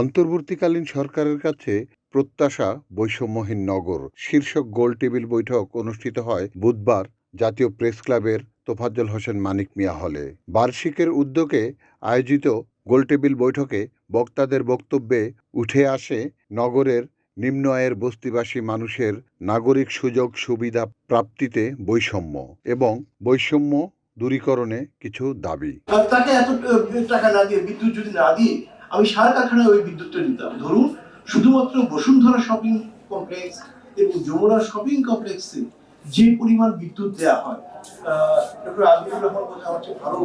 অন্তর্বর্তীকালীন সরকারের কাছে প্রত্যাশা বৈষম্যহীন নগর। শীর্ষক গোল টেবিল বৈঠক অনুষ্ঠিত হয় বুধবার জাতীয় প্রেস ক্লাবের তোফাজ্জল হোসেন মানিক মিয়া হলে। বার্ষিকের উদ্যোগে আয়োজিত গোলটেবিল বৈঠকে বক্তাদের বক্তব্যে উঠে আসে নগরের নিম্ন আয়ের বস্তিবাসী মানুষের নাগরিক সুযোগ সুবিধা প্রাপ্তিতে বৈষম্য এবং বৈষম্য দূরীকরণে কিছু দাবি। তাকে এত টাকা না দিয়ে, বিদ্যুৎ যদি না দিয়ে আমি সার কারখানায় ওই বিদ্যুৎটা নিতাম। ধরুন, শুধুমাত্র বসুন্ধরা শপিং কমপ্লেক্স এবং যমুনা শপিং কমপ্লেক্সে যে পরিমাণ বিদ্যুৎ দেওয়া হয় ডক্টর আদিবুর রহমান আমার চেয়ে ভালো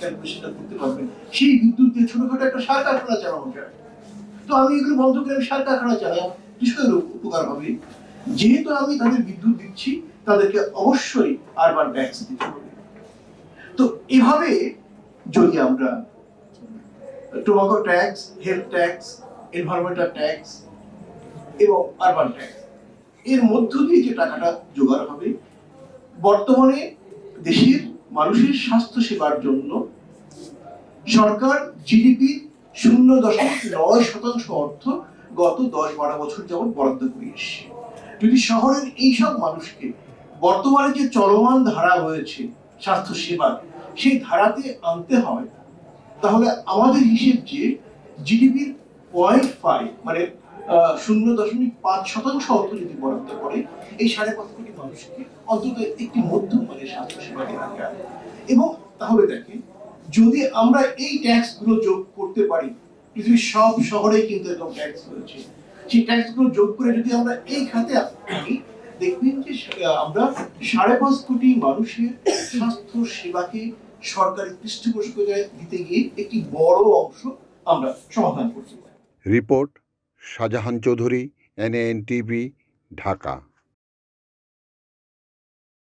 ক্যালকুলেশনটা করতে পারবেন। সেই বিদ্যুৎ দিয়ে ছোটখাটো একটা সার কারখানা চালানো যায়। তো আমি এগুলো বন্ধ করে আমি সার কারখানা চালাই কৃষকের উপকার হবে। যেহেতু আমি তাদের বিদ্যুৎ দিচ্ছি, তাদেরকে অবশ্যই আরবান ট্যাক্স দিতে হবে। তো এভাবে যদি আমরা tobacco tax health tax environmental tax এবং আরবান ট্যাক্স এর মধ্য দিয়ে যে টাকাটা জোগাড় হবে, বর্তমানে দেশের মানুষের স্বাস্থ্য সেবার জন্য সরকার জিডিপি শূন্য দশমিক নয় শতাংশ অর্থ গত দশ বারো বছর যেমন বরাদ্দ করে এসছে। যদি শহরের এইসব মানুষকে বর্তমানে যে চলমান ধারা রয়েছে স্বাস্থ্য সেবার সেই ধারাতে আনতে হয় তাহলে আমাদের হিসেব যে জিডিপির পয়েন্ট ফাইভ মানে শূন্য দশমিক পাঁচ শতাংশ অর্থ যদি বরাদ্দ করে, এই সাড়ে পাঁচ কোটি মানুষকে অন্তত একটি মধ্যম মানের স্বাস্থ্য সেবা দেওয়া যায় এবং তাহলে দেখেন, যদি আমরা এই ট্যাক্সগুলো যোগ করতে পারি, পৃথিবীর সব শহরেই কিন্তু এরকম ট্যাক্স রয়েছে। সেই ট্যাক্সগুলো যোগ করে যদি আমরা এই খাতে আনি দেখবেন যে আমরা সাড়ে পাঁচ কোটি মানুষের স্বাস্থ্য সেবাকে সরকারি দিতে গিয়ে একটি বড় অংশ আমরা সমাধান রিপোর্ট শাহজাহান চৌধুরী এনএনটিভি ঢাকা।